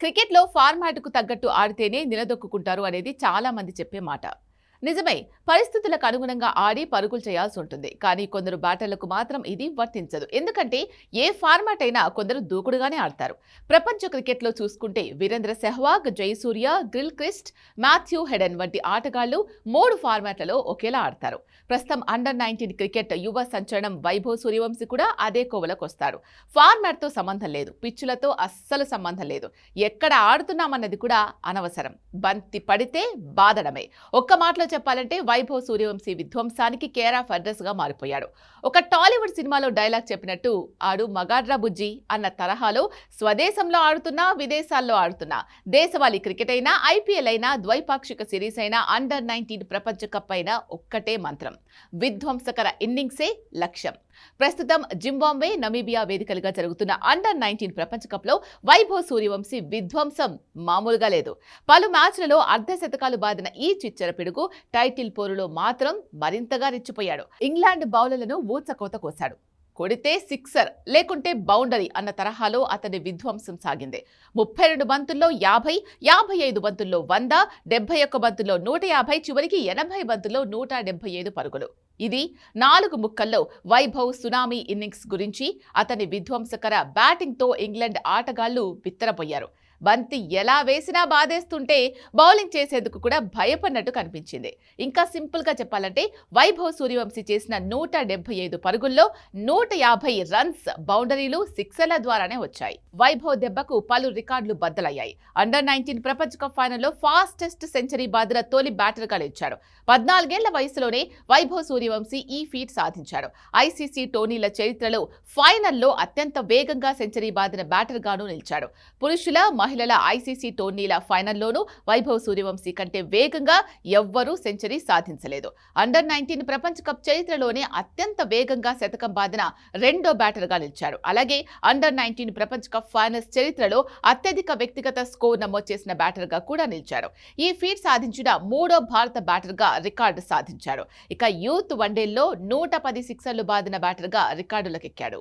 క్రికెట్లో ఫార్మాట్కు తగ్గట్టు ఆడితేనే నిలదొక్కుంటారు అనేది చాలా మంది చెప్పే మాట. నిజమే పరిస్థితులకు అనుగుణంగా ఆడి పరుగులు చేయాల్సి ఉంటుంది. కానీ కొందరు బ్యాటర్లకు మాత్రం ఇది వర్తించదు. ఎందుకంటే ఏ ఫార్మాట్ అయినా కొందరు దూకుడుగానే ఆడతారు. ప్రపంచ క్రికెట్లో చూసుకుంటే Virender Sehwag Jayasuriya Gilchrist Matthew Hayden వంటి ఆటగాళ్ళు మూడు ఫార్మాట్లలో ఒకేలా ఆడతారు. ప్రస్తుతం అండర్ నైన్టీన్ క్రికెట్ యువ సంచలనం వైభవ్ సూర్యవంశీ కూడా అదే కోవలకు వస్తాడు ఫార్మాట్తో సంబంధం లేదు. పిచ్చులతో అస్సలు సంబంధం లేదు. ఎక్కడ ఆడుతున్నామన్నది కూడా అనవసరం. బంతి పడితే బాదడమే ఒక్క మాటలో చెప్పాలంటే వైభవ్ సూర్యవంశీ విధ్వంసానికి కేర్ ఆఫ్గా మారిపోయాడు. ఒక టాలీవుడ్ సినిమాలో డైలాగ్ చెప్పినట్టు ఆడు మగాడ్రా బుజ్జి అన్న తరహాలో స్వదేశంలో ఆడుతున్నా విదేశాల్లో ఆడుతున్నా దేశవాళీ క్రికెట్ అయినా ఐపీఎల్ అయినా ద్వైపాక్షిక సిరీస్ అయినా అండర్ నైన్టీన్ ప్రపంచ కప్ అయినా ఒక్కటే మంత్రం. విధ్వంసకర ఇన్నింగ్సే లక్ష్యం. ప్రస్తుతం జింబాంబే నమీబియా వేదికలుగా జరుగుతున్న అండర్ నైన్టీన్ ప్రపంచ కప్లో వైభవ్ సూర్యవంశీ విధ్వంసం మామూలుగా లేదు. పలు మ్యాచ్లలో అర్ధ శతకాలు బాదిన ఈ చిచ్చర పిడుగు టైటిల్ పోరులో మాత్రం మరింతగా రెచ్చిపోయాడు. ఇంగ్లాండ్ బౌలర్లను ఊచకోత కోశాడు. కొడితే సిక్సర్ లేకుంటే బౌండరీ అన్న తరహాలో అతని విధ్వంసం సాగింది. ముప్పై రెండు బంతుల్లో యాభై యాభై ఐదు బంతుల్లో వంద డెబ్బై ఒక్క బంతుల్లో నూట యాభై చివరికి ఎనభై బంతుల్లో నూట డెబ్బై ఐదు పరుగులు. ఇది నాలుగు ముక్కల్లో వైభవ్ సునామీ ఇన్నింగ్స్ గురించి అతని విధ్వంసకర బ్యాటింగ్తో ఇంగ్లాండ్ ఆటగాళ్ళు విత్తరపోయారు బంతి ఎలా వేసినా బాధేస్తుంటే బౌలింగ్ చేసేందుకు కూడా భయపడినట్టు కనిపించింది. ఇంకా సింపుల్గా చెప్పాలంటే వైభవ్ సూర్యవంశీ చేసిన నూట డెబ్బై ఐదు పరుగుల్లో నూట యాభై రన్స్ బౌండరీలు సిక్సర్ల ద్వారానే వచ్చాయి. వైభవ్ దెబ్బకు పలు రికార్డులు బద్దలయ్యాయి. అండర్ నైన్టీన్ ప్రపంచ కప్ ఫైనల్లో ఫాస్టెస్ట్ సెంచరీ బాధిన తొలి బ్యాటర్గా నిలిచాడు. పద్నాలుగేళ్ళ వయసులోనే వైభవ్ సూర్యవంశీ ఈ ఫీట్ సాధించాడు. ఐసీసీ టోర్నీల చరిత్రలో ఫైనల్లో అత్యంత వేగంగా సెంచరీ బాదిన బ్యాటర్గాను నిలిచాడు. పురుషుల మహిళల ఐసీసీ టోర్నీల ఫైనల్లోనూ వైభవ్ సూర్యవంశీ కంటే వేగంగా ఎవ్వరూ సెంచరీ సాధించలేదు. అండర్ నైన్టీన్ ప్రపంచ కప్ చరిత్రలోనే అత్యంత వేగంగా శతకం బాదిన రెండో బ్యాటర్గా నిలిచాడు. అలాగే అండర్ నైన్టీన్ ప్రపంచ కప్ ఫైనల్స్ చరిత్రలో అత్యధిక వ్యక్తిగత స్కోర్ నమోదు చేసిన బ్యాటర్గా కూడా నిలిచారు. ఈ ఫీట్ సాధించిన మూడో భారత బ్యాటర్గా రికార్డు సాధించారు. ఇక యూత్ వన్డేల్లో నూట పది సిక్సర్లు బాదిన బ్యాటర్గా రికార్డులకెక్కాడు.